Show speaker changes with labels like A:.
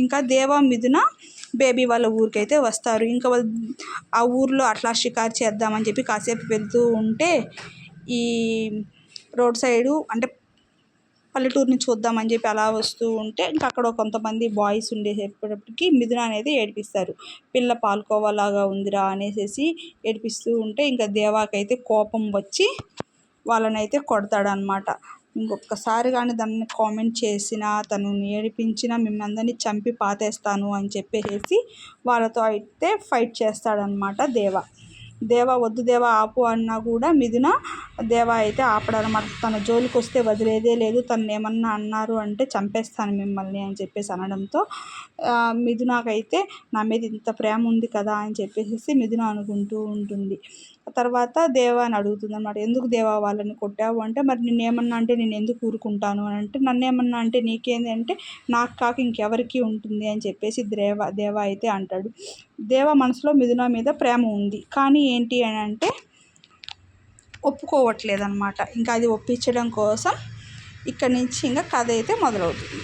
A: ఇంకా దేవా మిథున బేబీ వాళ్ళ ఊరికైతే వస్తారు. ఇంకా వాళ్ళు ఆ ఊర్లో అట్లా షికారు చేద్దామని చెప్పి కాసేపు వెళ్తూ ఉంటే ఈ రోడ్ సైడు అంటే పల్లెటూరుని చూద్దామని చెప్పి అలా వస్తూ ఉంటే ఇంకా అక్కడ కొంతమంది బాయ్స్ ఉండేటప్పటికి మిథున అనేది ఏడిపిస్తారు. పిల్ల పాల్కోవాలాగా ఉందిరా అనేసి ఏడిపిస్తూ ఉంటే ఇంకా దేవాకైతే కోపం వచ్చి వాళ్ళనైతే కొడతాడనమాట ఇంకొకసారి కానీ దాన్ని కామెంట్ చేసినా తను ఏడిపించినా మిమ్మల్ని అందరినీ చంపి పాతేస్తాను అని చెప్పేసి వాళ్ళతో అయితే ఫైట్ చేస్తాడనమాట దేవ. దేవ వద్దు దేవ ఆపు అన్నా కూడా మిథున దేవ అయితే ఆపడనమాట తన జోలికి వస్తే వదిలేదే లేదు తను ఏమన్నా అన్నారు అంటే చంపేస్తాను మిమ్మల్ని అని చెప్పేసి అనడంతో మిథునాకైతే నా మీద ఇంత ప్రేమ ఉంది కదా అని చెప్పేసి మిథున అనుకుంటూ ఉంటుంది. తర్వాత దేవా అని అడుగుతుంది అనమాట ఎందుకు దేవా వాళ్ళని కొట్టావు? అంటే మరి నేను ఏమన్నా అంటే నేను ఎందుకు ఊరుకుంటాను? అని అంటే నన్ను ఏమన్నా అంటే నీకేంది? అంటే నాకు కాక ఇంకెవరికి ఉంటుంది అని చెప్పేసి దేవ దేవ అయితే అంటాడు. దేవ మనసులో మిథున మీద ప్రేమ ఉంది. కానీ ఏంటి అని అంటే ఒప్పుకోవట్లేదు అనమాట ఇంకా అది ఒప్పించడం కోసం ఇక్కడి నుంచి ఇంకా కథ అయితే మొదలవుతుంది.